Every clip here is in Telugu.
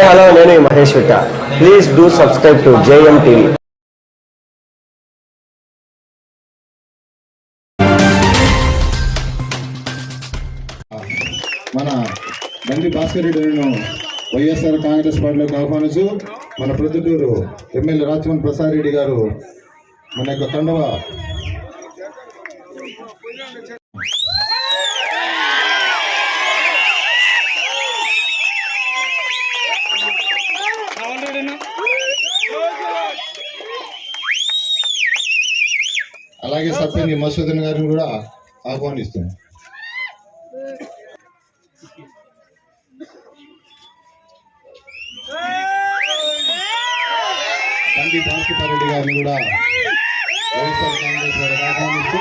హలో నేను Mahesh Vitta. Please do subscribe to JM TV మన బండి భాస్కర్ రెడ్డిను వైఎస్ఆర్ కాంగ్రెస్ పార్టీలోకి ఆహ్వానిస్తూ మన ప్రొద్దుటూరు ఎమ్మెల్యే రాచమన్ ప్రసాద్ రెడ్డి గారు మన యొక్క కండవ అలాగే సత్యని మసూదన్ గారిని కూడా ఆహ్వానిస్తున్నాం. తండ్రి భాస్కర్ రెడ్డి గారిని కూడా వైఎస్ఆర్ కాంగ్రెస్ వారికి ఆహ్వానిస్తూ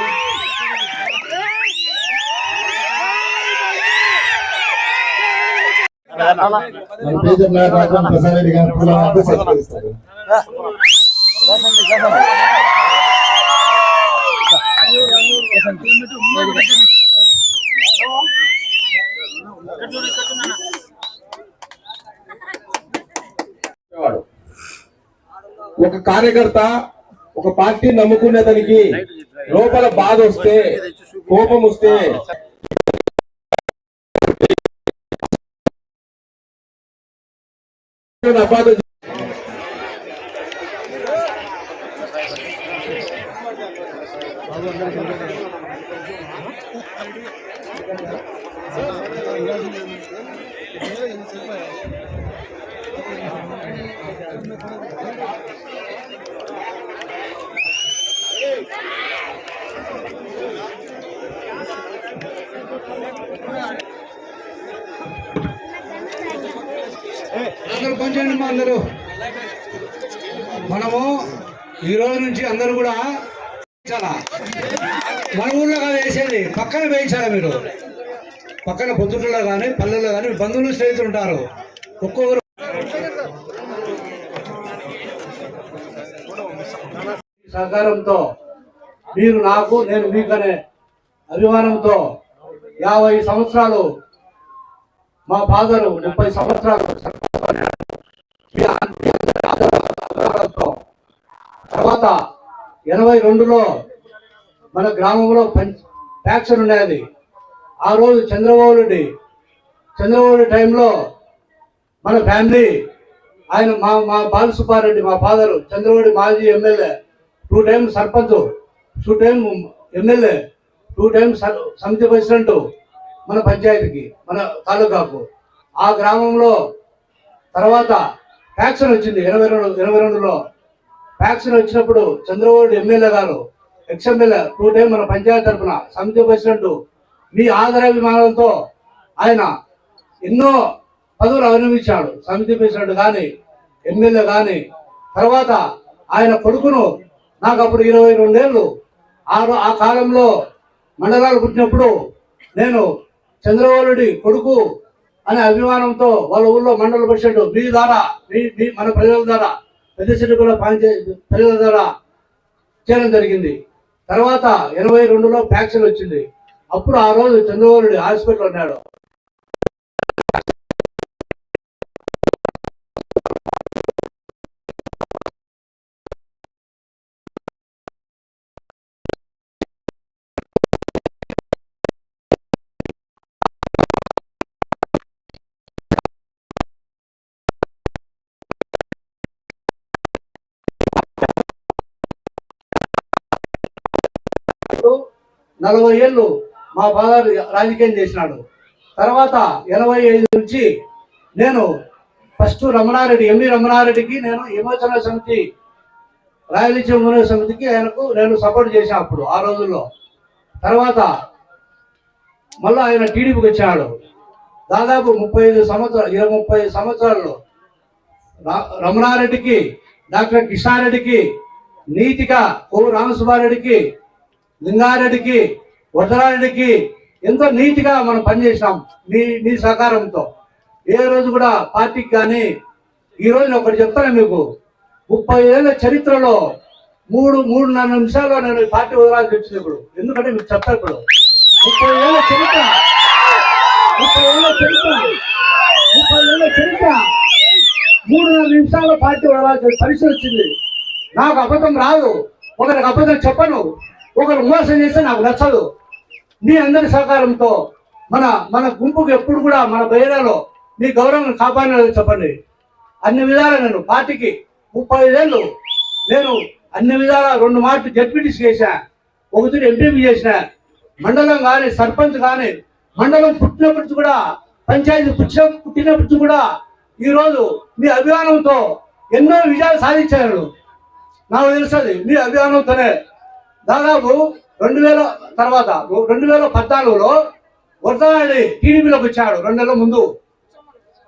మన ప్రసాద్ రెడ్డి గారు కూడా సత్కరిస్తారు ఒక కార్యకర్త ఒక పార్టీ నమ్ముకునే దానికి లోపల బాధ వస్తే కోపం వస్తే అపార్థం అందరూ పనిచేయండి మా అందరూ. మనము ఈ రోజు నుంచి అందరూ కూడా మన ఊళ్ళో కాదు వేసేది. పక్కన వేయించాలి మీరు. పక్కన పొద్దుట్లో కానీ పల్లెల్లో కానీ బంధువులు స్నేహితులు ఉంటారు. ఒక్కొక్కరు సహకారంతో మీరు నాకు నేను మీకనే అభిమానంతో యాభై సంవత్సరాలు మా ఫాదర్ ముప్పై సంవత్సరాలు తర్వాత ఎనభై రెండులో మన గ్రామంలో ఫ్యాక్షన్ ఉండేది. ఆ రోజు చంద్రబాబు రెడ్డి చంద్రబాబు రెడ్డి టైంలో మన ఫ్యామిలీ ఆయన మా మా బాలసుబ్బారెడ్డి మా ఫాదరు చంద్రబాబు మాజీ MLA two time sarpanch two time MLA two time సమితి ప్రెసిడెంట్ మన పంచాయతీకి మన తాలూకాకు. ఆ గ్రామంలో తర్వాత ఫ్యాక్షన్ వచ్చింది. ఇరవై రెండు ఇరవై రెండులో ఫ్యాక్షన్ వచ్చినప్పుడు చంద్రబాబు ఎమ్మెల్యే గారు ఎక్స్ఎమ్మెల్యే టూ టైం మన పంచాయతీ తరఫున సమితి ప్రెసిడెంట్ మీ ఆదరాభిమానంతో ఆయన ఎన్నో పదవులు అవలంబించాడు సమితి ప్రెసిడెంట్ కానీ ఎమ్మెల్యే కానీ తర్వాత ఆయన కొడుకును నాకు అప్పుడు ఇరవై రెండేళ్ళు. ఆ ఆ కాలంలో మండలాలు పుట్టినప్పుడు నేను చంద్రబాబు కొడుకు అనే అభిమానంతో వాళ్ళ ఊళ్ళో మండల ప్రెసిడెంట్ మీ ద్వారా మీ మన ప్రజల ద్వారా పెద్ద చెట్టుకుల పంచాయతీ ప్రజల ద్వారా చేయడం జరిగింది. తర్వాత ఎనభై రెండులో ఫ్యాక్షన్ వచ్చింది. అప్పుడు ఆ రోజు చంద్రబాబు హాస్పిటల్ ఉన్నాడు. నలభై ఏళ్ళు మా ఫాదర్ రాజకీయం చేసినాడు. తర్వాత ఎనభై ఐదు నుంచి నేను ఫస్ట్ రమణారెడ్డి ఎంవి రమణారెడ్డికి నేను విమోచన సమితి రాయలసీమ విమోచన సమితికి ఆయనకు నేను సపోర్ట్ చేశాను అప్పుడు ఆ రోజుల్లో. తర్వాత మళ్ళీ ఆయన టీడీపీకి వచ్చాడు దాదాపు ముప్పై ఐదు సంవత్సరాలు ఇరవై ముప్పై సంవత్సరాల్లో సంవత్సరాలు రమణారెడ్డికి డాక్టర్ కిషారెడ్డికి నీతిగా ఓ రామసుబ్బారెడ్డికి లింగారెడ్డికి వడ్డరారెడ్డికి ఎంతో నీట్గా మనం పనిచేసినాం నీ నీ సహకారంతో. ఏ రోజు కూడా పార్టీకి కానీ ఈ నేను ఒకటి చెప్తాను మీకు. ముప్పై ఏళ్ళ చరిత్రలో మూడు మూడున్నర నిమిషాల్లో నేను పార్టీ వదలాల్సి వచ్చింది ఇప్పుడు. ఎందుకంటే మీకు చెప్తా ఇప్పుడు. ముప్పై ఏళ్ళ చరిత్ర. ముప్పై ఏళ్ళ చరిత్ర. ముప్పై ఏళ్ళ చరిత్ర. నిమిషాల్లో పార్టీ వదలాల్సి పరిస్థితి వచ్చింది. నాకు అబద్ధం రాదు. ఒకరికి అబద్ధం చెప్పను. ఒకరు మోసం చేస్తే నాకు నచ్చదు. మీ అందరి సహకారంతో మన మన గుంపుకు ఎప్పుడు కూడా మన బయరాలో మీ గౌరవం కాపాడినది చెప్పండి. అన్ని విధాలా నేను పార్టీకి ముప్పై ఐదేళ్ళు నేను అన్ని విధాలా రెండు మాటలు డెప్యూటీస్ చేశా ఒకటి ఎంపీపీ చేసిన మండలం కానీ సర్పంచ్ కానీ మండలం పుట్టినప్పటి కూడా పంచాయతీ పుట్టిన పుట్టినప్పటి కూడా ఈరోజు మీ అభిమానంతో ఎన్నో విజయాలు సాధించారు. నాకు తెలుస్తుంది మీ అభిమానంతోనే దాదాపు రెండు వేల తర్వాత రెండు వేల పద్నాలుగులో వరదాడి టీడీపీలోకి వచ్చాడు రెండు నెలల ముందు.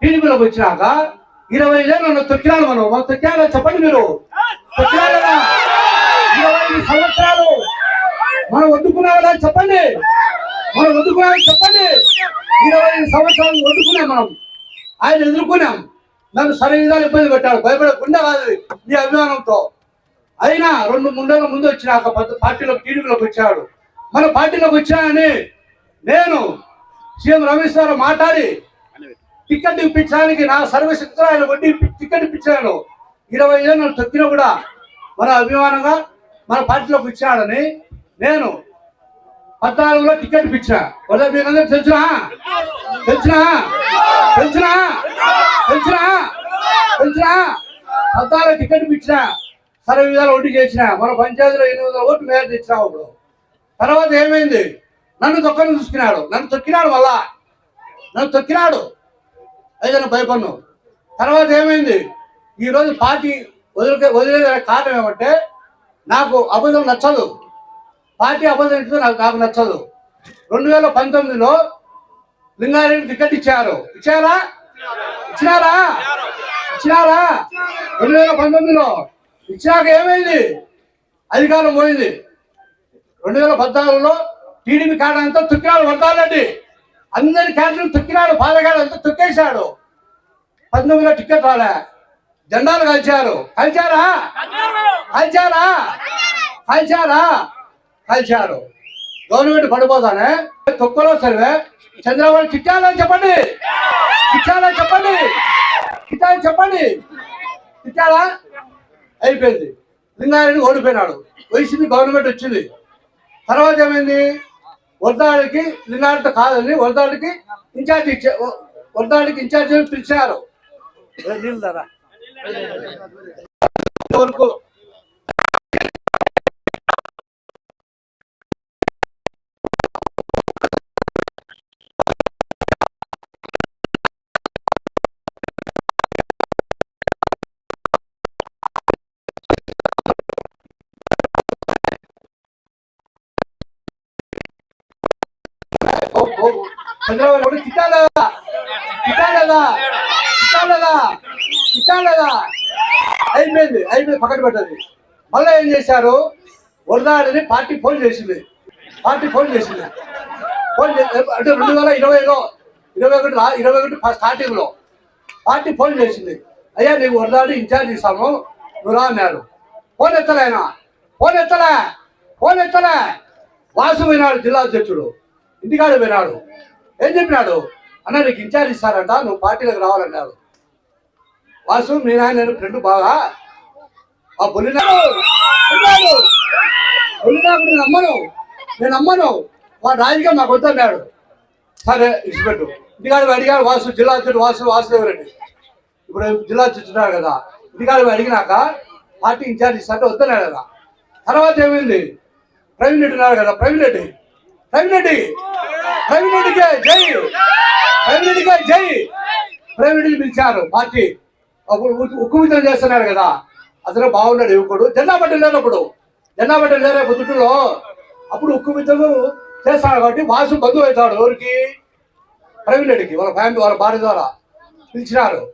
టీడీపీలోకి వచ్చినాక ఇరవై ఏళ్ళు నన్ను తొక్కినాడు మనం. మనం తొక్కారా చెప్పండి మీరు? ఇరవై సంవత్సరాలు. మనం వద్దుకున్నాం చెప్పండి? మనం వద్దుకున్నాం చెప్పండి? ఇరవై ఐదు సంవత్సరాలు వద్దుకున్నాం మనం. ఆయన ఎదుర్కొన్నాం. నన్ను సరైన విధాలు ఇబ్బంది పెట్టాడు. భయపడకుండా కాదు ఈ అభిమానంతో. అయినా రెండు మూడేళ్ళ ముందు వచ్చినాక పార్టీలో టీడీపీలోకి వచ్చాడు. మన పార్టీలోకి వచ్చానని నేను సీఎం రమేష్ గారు మాట్లాడి టికెట్ ఇప్పించడానికి నా సర్వశక్తులు ఆయన వడ్డీ టికెట్ ఇప్పించాను. ఇరవై ఏళ్ళు తొక్కినా కూడా మన అభిమానంగా మన పార్టీలోకి వచ్చాడని నేను పద్నాలుగులో టికెట్ ఇప్పించా. వల్ల మీకు అందరూ తెలుసునా? తెలుసునా? తెలుసునా? తెలిసినా? తెలుసునా? పద్నాలుగు టికెట్ ఇప్పించా. సరే విధాలు ఓటు చేసిన మన పంచాయతీలో ఎనిమిది వందల ఓట్లు మేర తెచ్చినావు అప్పుడు తర్వాత ఏమైంది? నన్ను తొక్కని చూసుకున్నాడు. నన్ను తొక్కినాడు మళ్ళా. నన్ను తొక్కినాడు. అయితే భయపడ్ను. తర్వాత ఏమైంది? ఈరోజు పార్టీ వదిలికే వదిలే కారణం ఏమంటే నాకు అబద్ధం నచ్చదు. పార్టీ అబద్ధం ఇస్తే నాకు నాకు నచ్చదు. రెండు వేల పంతొమ్మిదిలో లింగారెడ్డి టికెట్ ఇచ్చారు. ఇచ్చారా? ఇచ్చినారా? ఇచ్చినారా? రెండు వేల పంతొమ్మిదిలో ఇచ్చాక ఏమైంది అధికారం పోయింది. రెండు వేల పద్నాలుగులో టీడీపీ కాడ అంతా తొక్కినాడు వరదాలండి అందరి క్యాడర్లు తొక్కినాడు పాదగాడు అంతా తొక్కేశాడు. పంతొమ్మిదిలో టికెట్ రాలే. జెండాలు కలిచారు. కలిచారా? కలిచారా? కలిచారా? కలిచారు. గవర్నమెంట్ పడిపోతానే? తొక్కలో సర్వే. చంద్రబాబు చిట్టాలని చెప్పండి. చిట్టాలని చెప్పండి. చిట్టాలని చెప్పండి. చిట్టాలా అయిపోయింది. లింగారెడ్డి ఓడిపోయినాడు. వైసీపీ గవర్నమెంట్ వచ్చింది. తర్వాత ఏమైంది? వరదాడికి లింగారెడ్డి కాదని వరదాడికి ఇన్ఛార్జ్ ఇచ్చే వరదాడికి ఇన్ఛార్జ్ పిలిచారు వరకు చంద్రబాబు నాయుడు కిటాలదా కిటాలదా కిటాలదా తిట్టాలేదా అయిపోయింది అయిపోయింది పక్కన పెట్టదు మళ్ళీ ఏం చేశారు? వరదాడిని పార్టీ ఫోన్ చేసింది. పార్టీ ఫోన్ చేసింది. ఫోన్ అంటే రెండు వేల ఇరవైలో ఇరవై ఒకటి ఇరవై ఒకటి స్టార్టింగ్లో పార్టీ ఫోన్ చేసింది. అయ్యా నీకు వరదాడు ఇన్ఛార్జ్ ఇస్తాము. నువ్వు రా అన్నాడు. ఫోన్ ఎత్తలే ఆయన. ఫోన్ ఎత్తలే. ఫోన్ ఎత్తలే. వాసు పోయినాడు జిల్లా అధ్యక్షుడు. ఇంటికాడ పోయినాడు. ఏం చెప్పినాడు? అన్న నీకు ఇన్ఛార్జ్ ఇస్తారంట నువ్వు పార్టీలోకి రావాలన్నాడు. వాసు మీ నాయన ఫ్రెండ్ బాగా. ఆ బొలినాడు బొలినాడు నేను నమ్మను. నేను నమ్మను. వాడు రాజకీయం నాకు వద్దన్నాడు. సరే ఇచ్చిపెట్టు. ఇంటికాడ అడిగాడు వాసు జిల్లా అధ్యక్షుడు వాసు వాసుదేవ్ రెడ్డి ఇప్పుడు జిల్లా అధ్యక్షుడు కదా. ఇంటికాడ అడిగినాక పార్టీ ఇన్ఛార్జ్ ఇస్తారంటే వద్దన్నాడు కదా. తర్వాత ఏమైంది? ప్రవీణ్ రెడ్డి ఉన్నాడు కదా ప్రవీణ్ రెడ్డి. ప్రవీణ్ రెడ్డి ప్రవీణ్ జై. ప్రవీణ్ జై. ప్రవీణ్ రెడ్డి పిలిచారు. పార్టీ అప్పుడు ఉక్కు- ఉక్కు చేస్తున్నాడు కదా. అతను బాగున్నాడు యువకుడు. జెండా బట్టలు లేనప్పుడు. జెండా బట్టలు లేరే పొద్దుటలో అప్పుడు ఉక్కు చేస్తాడు కాబట్టి వాసు బంధువు అవుతాడు ఎవరికి? ప్రవీణ్ రెడ్డికి వాళ్ళ ఫ్యామిలీ వాళ్ళ భార్య ద్వారా పిలిచినారు.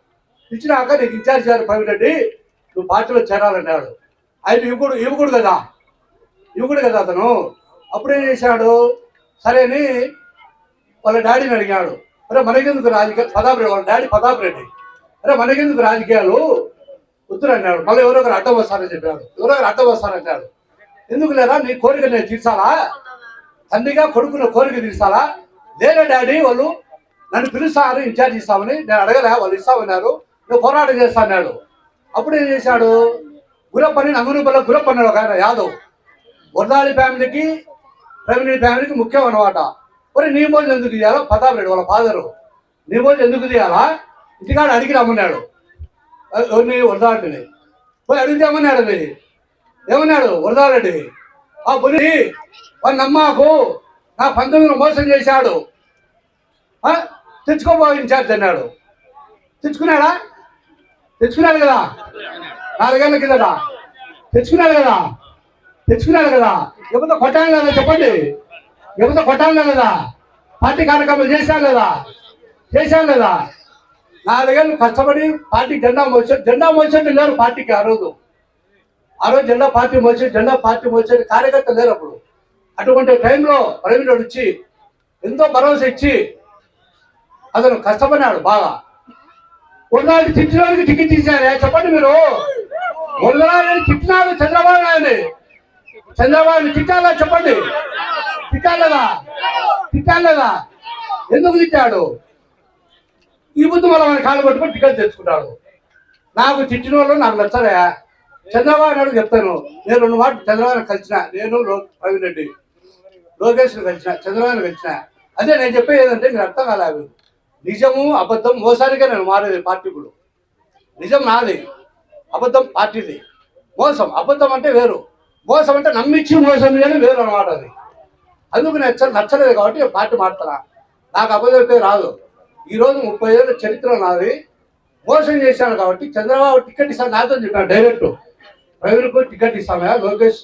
పిలిచినాక నీకు ఇన్ఛార్జ్ చేయాలి ప్రవీణ్ రెడ్డి నువ్వు పార్టీలో చేరాలన్నాడు. ఆయన యువకుడు యువకుడు కదా. యువకుడు కదా అతను. అప్పుడు ఏం చేశాడు? సరే అని వాళ్ళ డాడీని అడిగాడు అరే మనకెందుకు రాజకీయాలు ప్రతాప్ రెడ్డి వాళ్ళ డాడీ ప్రతాప్ రెడ్డి అరే మనకెందుకు రాజకీయాలు? వద్దురు అన్నాడు. మళ్ళీ ఎవరో ఒకరు అడ్డం వస్తారని చెప్పాడు ఎవరో ఒకరు అడ్డం వస్తారన్నాడు ఎందుకు లేదా నీ కోరిక నేను తీర్చాలా? తండ్రిగా కొడుకున్న కోరిక తీర్చాలా? లేదా డాడీ వాళ్ళు నన్ను పిలుస్తారు ఇన్ఛార్జ్ ఇస్తామని. నేను అడగలే వాళ్ళు ఇస్తామన్నారు. నువ్వు పోరాటం చేస్తా అన్నాడు. అప్పుడు ఏం చేశాడు? గురప్పని నంగునిపల్లి గురప్ప అన్నాడు ఒక ఆయన యాదవ్. వరదాలి ఫ్యామిలీకి ప్రవీణ్ ఫ్యామిలీకి ముఖ్యం అనమాట మరి నీ ఎందుకు తీయాలా ప్రతాప్ రెడ్డి వాళ్ళ ఫాదరు నీ ఎందుకు తీయాలా ఇంటికాడ అడిగి రమ్మన్నాడు. ఎవరిని? వరదారెడ్డిని పోయి అడిగితే ఏమన్నాడు అది? ఏమన్నాడు? వరదారెడ్డి ఆ పులి వాడి నమ్మాకు నా పంతొమ్మిది మోసం చేశాడు. ఆ? తెచ్చుకోబో ఇన్ఛార్జ్ అన్నాడు. తెచ్చుకున్నాడా? తెచ్చుకున్నాడు కదా? నాలుగేళ్ళ కిందట. తెచ్చుకున్నాడు కదా? తెచ్చుకున్నాడు కదా? ఎవరితో కొట్టాను కదా చెప్పండి? ఎవరితో కొట్టాను లేదా? పార్టీ కార్యక్రమాలు చేశాను లేదా? చేశాను లేదా? నాలుగేళ్ళు కష్టపడి పార్టీ జెండా మోసాడు జెండా మోసేది లేరు పార్టీకి ఆ రోజు. ఆ రోజు జెండా పార్టీ మోసి జెండా పార్టీ మోసేది కార్యకర్త లేరు అప్పుడు. అటువంటి టైంలో ప్రవీణ్ రెడ్డి వచ్చి ఎంతో భరోసా ఇచ్చి అతను కష్టపడినాడు బాగా. ఉన్నవాడికి తిట్టినానికి టికెట్ ఇచ్చారే చెప్పండి మీరు. ఉన్నవాడిని తిట్టినాడు చంద్రబాబు నాయుడు చంద్రబాబు తిట్టాలా? చెప్పండి. తిట్టాలేదా తిట్టాలేదా ఎందుకు తిట్టాడు? ఈ బుద్ధి మళ్ళీ మన కాళ్ళు పట్టుకొని టికెట్ తెచ్చుకుంటాడు. నాకు తిట్టిన వాళ్ళు నాకు నచ్చలే. చంద్రబాబు నాయుడు చెప్తాను. నేను రెండు మాట చంద్రబాబు కలిసిన. నేను లో రెడ్డి. లోకేష్ కలిసిన. చంద్రబాబు కలిసిన. అదే నేను చెప్పేది ఏంటంటే మీరు అర్థం కాలేదు నిజము అబద్ధం మోసానికే నేను మారేది పార్టీ ఇప్పుడు నిజం నాది. అబద్ధం పార్టీది. మోసం. అబద్ధం అంటే వేరు. మోసం అంటే నమ్మించి మోసం చేయడం వేరు అనమాట అది. అందుకు నచ్చ నచ్చలేదు కాబట్టి నేను పార్టీ మారుతున్నా. నాకు అబద్ధం రాదు. ఈరోజు ముప్పై ఏళ్ళ చరిత్ర నాది. మోసం చేశాను కాబట్టి చంద్రబాబు టికెట్ ఇస్తాను నాతో చెప్పాను డైరెక్ట్. ప్రవీణ్కు టికెట్ ఇస్తామా లోకేష్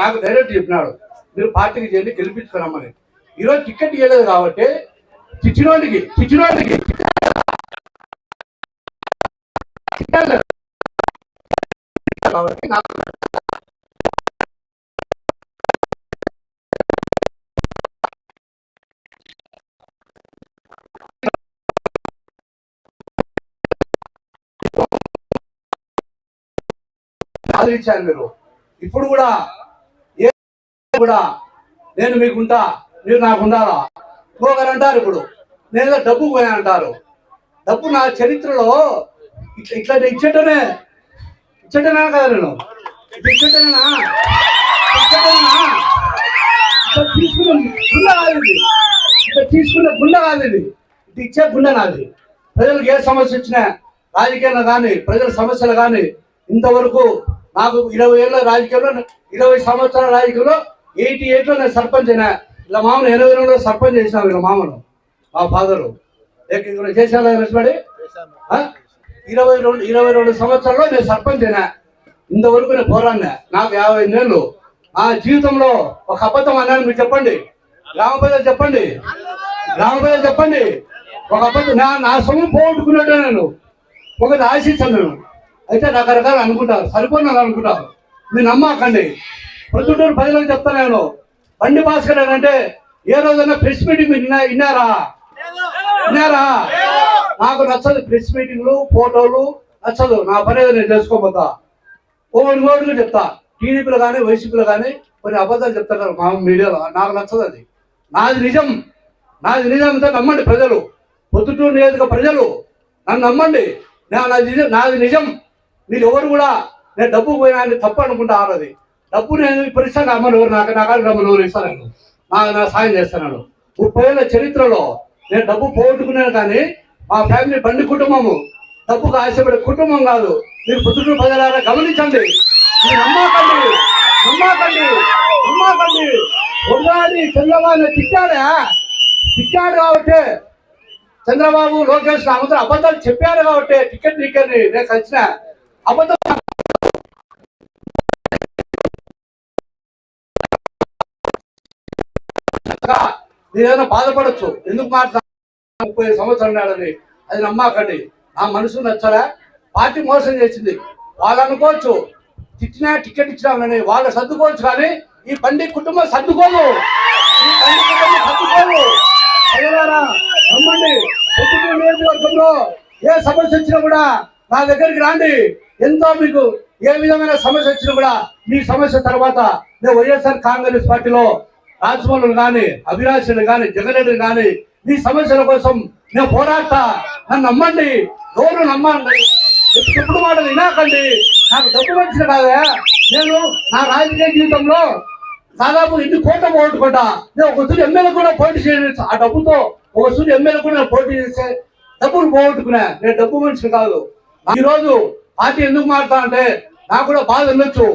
నాకు డైరెక్ట్ చెప్పినాడు. మీరు పార్టీకి చేయండి గెలిపించుకున్నామని ఈరోజు టికెట్ ఇవ్వలేదు కాబట్టి చిచ్చినోడికి చిచ్చినోడికి. కాబట్టి నాకు ఆదరించారు మీరు. ఇప్పుడు కూడా ఏ కూడా నేను మీకుంటా మీరు నాకు ఉండాలా ఇంకొకరు అంటారు ఇప్పుడు. నేను డబ్బు పోయా అంటారు. డబ్బు నా చరిత్రలో ఇట్లా ఇట్లా నేను ఇచ్చేటనే కదా నేను. ఇచ్చటనా ఇచ్చటనా ఇట్లా తీసుకున్న గుండె కాదు ఇది. ఇట్లా తీసుకున్న గుండె కాదు ఇది. ఇది ఇచ్చే గుండె నాది. ప్రజలకు ఏ సమస్య వచ్చినా రాజకీయాలు కానీ ప్రజల సమస్యలు కానీ ఇంతవరకు నాకు ఇరవై ఏళ్ళ రాజకీయంలో ఇరవై సంవత్సరాల రాజకీయంలో ఎయిటీ ఎయిట్లో నేను సర్పంచ్ అయినా. ఇలా మామూలు ఎనభై రెండులో సర్పంచ్ చేసినా వీళ్ళ మామను మా ఫాదరు. ఇక్కడ చేశాను లక్ష్మణి ఇరవై రెండు ఇరవై రెండు సంవత్సరాల్లో నేను సర్పంచ్ అయినా. ఇంతవరకు నేను పోరాడినా. నాకు యాభై ఏళ్ళు ఆ జీవితంలో ఒక అబద్ధం అన్నాను మీరు చెప్పండి. గ్రామ ప్రజలు చెప్పండి. గ్రామ ప్రజలు చెప్పండి. ఒక అబద్ధం నా నా సొమ్ము పోగొట్టుకున్నట్టు నేను. ఒకటి ఆశించాను నేను. అయితే రకరకాలు అనుకుంటారు సరిపోయినారు అనుకుంటారు. మీరు నమ్మకండి. ప్రొద్దుటూరు ప్రజలకు చెప్తా నేను. బండి భాస్కర్ అంటే ఏ రోజైనా ప్రెస్ మీటింగ్ విన్నారా? విన్నారా? నాకు నచ్చదు ప్రెస్ మీటింగ్లు ఫోటోలు నచ్చదు. నా పని ఏదో నేను తెలుసుకోపోతా ఓడి ఓడిగా చెప్తా. టీడీపీలు కానీ వైసీపీలో కానీ కొన్ని అబద్ధాలు చెప్తారు మా మీడియాలో. నాకు నచ్చదు అది. నాది నిజం. నాది నిజం అంతా నమ్మండి ప్రజలు. పొద్దుటూరు నియోజక ప్రజలు. నన్ను నమ్మండి. నాది నిజం. నాది నిజం. మీరు ఎవరు కూడా నేను డబ్బు పోయినా అని తప్పు అనుకుంటా ఆరది డబ్బు నేను ఇప్పుడు ఇస్తాను అమ్మను ఎవరు నాకు నా కాదు డబ్బులు ఎవరు ఇస్తాను నా నా సాయం చేస్తున్నాను ముప్పై ఏళ్ళ చరిత్రలో నేను డబ్బు పోగొట్టుకున్నాను కానీ మా ఫ్యామిలీ బండి కుటుంబము డబ్బుకు ఆశపడే కుటుంబం కాదు. మీరు పుత్రుడు ప్రజలారా గమనించండి. మీరు నమ్మకండి నమ్మకండి నమ్మకండి. ఉన్నాడి చంద్రబాబు తిట్టాడా? తిట్టాడు కాబట్టి చంద్రబాబు లోకేష్ అందరూ అబద్ధాలు చెప్పాడు కాబట్టి టికెట్ టికెట్ నేను కలిసిన అబద్ధం మీరు ఏదైనా బాధపడచ్చు? ఎందుకు మాట్లాడ ముప్పై సంవత్సరం నాడని అది నమ్మాకండి. నా మనసు నచ్చలే. పార్టీ మోసం చేసింది. వాళ్ళు అనుకోవచ్చు. తిట్టినా టికెట్ ఇచ్చినామని వాళ్ళు సర్దుకోవచ్చు కానీ ఈ బండి కుటుంబం సర్దుకోదు. ఈ బండి కుటుంబం సర్దుకోదు. నమ్మండి. నియోజకవర్గంలో ఏ సమస్య వచ్చినా కూడా నా దగ్గరికి రాండి. ఎంతో మీకు ఏ విధమైన సమస్య వచ్చినా కూడా మీ సమస్య తర్వాత నేను వైఎస్ఆర్ కాంగ్రెస్ పార్టీలో రాజమౌళిని కానీ అభిలాషులు కానీ జగన్ కానీ మీ సమస్యల కోసం నేను పోరాడతా. నన్ను నమ్మండి. ఎవరు నమ్మండి? ఎప్పుడు మాటలు వినాకండి. నాకు డబ్బు మంచిది కాదా. నేను నా రాజకీయ జీవితంలో దాదాపు ఎన్ని కోట్ల పోగొట్టుకుంటా. నేను ఒక సూర్య ఎమ్మెల్యే కూడా పోటీ చేయలేదు ఆ డబ్బుతో ఒక సూర్య ఎమ్మెల్యే కూడా నేను పోటీ చేస్తే డబ్బులు పోగొట్టుకున్నా నేను డబ్బు మనిషిని కాదు. ఈ రోజు పార్టీ ఎందుకు మారుతా అంటే నాకు కూడా బాధ ఉండొచ్చు.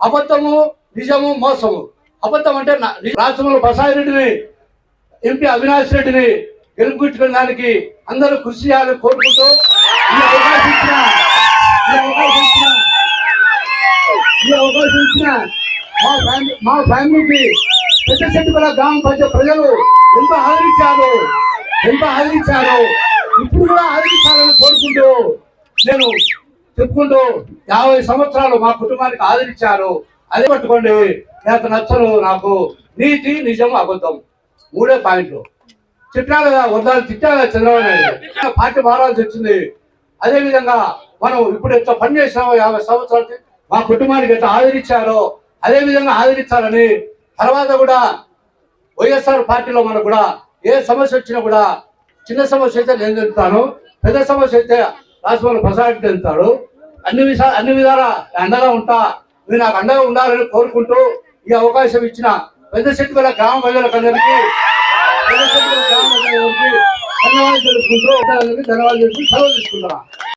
అబద్ధము నిజము మోసము. అబద్ధం అంటే రాష్ట్రంలో బసాయి రెడ్డిని ఎంపీ అవినాష్ రెడ్డిని గెలుపుకునే దానికి అందరూ కృషి చేయాలని కోరుకుంటూ ఈ అవకాశం ఇచ్చిన మా ఫ్యామిలీ మా ఫ్యామిలీకి పెద్ద చెట్టుపల్ల గ్రామ పంచాయతీ ప్రజలు ఎంత ఆదరించారు ఎంత ఆదరించారు ఇప్పుడు కూడా ఆదరించాలని కోరుకుంటూ నేను చెప్పుకుంటూ యాభై సంవత్సరాలు మా కుటుంబానికి ఆదరించారు. అది పట్టుకోండి. నాకు నచ్చను నాకు నీతి నిజం అబద్ధం. మూడే పాయింట్లు. చెప్పినా కదా వద్దాలు తిట్టాగా చంద్రబాబు నాయుడు పార్టీ మారాల్సి వచ్చింది అదే విధంగా మనం ఇప్పుడు ఎంత పని చేసినామో యాభై సంవత్సరాలకి మా కుటుంబానికి ఎంత ఆదరించారో అదే విధంగా ఆదరించాలని తర్వాత కూడా వైఎస్ఆర్ పార్టీలో మనకు కూడా ఏ సమస్య వచ్చినా కూడా చిన్న సమస్య అయితే నేను చెప్తాను పెద్ద సమస్య అయితే రాజభవన్ ప్రసాద్ అన్ని విషా అన్ని విధాల అండగా ఉంటా. మీరు నాకు అండగా ఉండాలని కోరుకుంటూ ఈ అవకాశం ఇచ్చిన పెద్ద శెట్టి గ్రామ ప్రజలకందరికీ పెద్ద శెట్టి గ్రామ ప్రజలందరికీ ధన్యవాదాలు తెలుపుకుంటూ ధన్యవాదాలు తెలుపుకుంటూ సెలవు తీసుకుంటున్నాను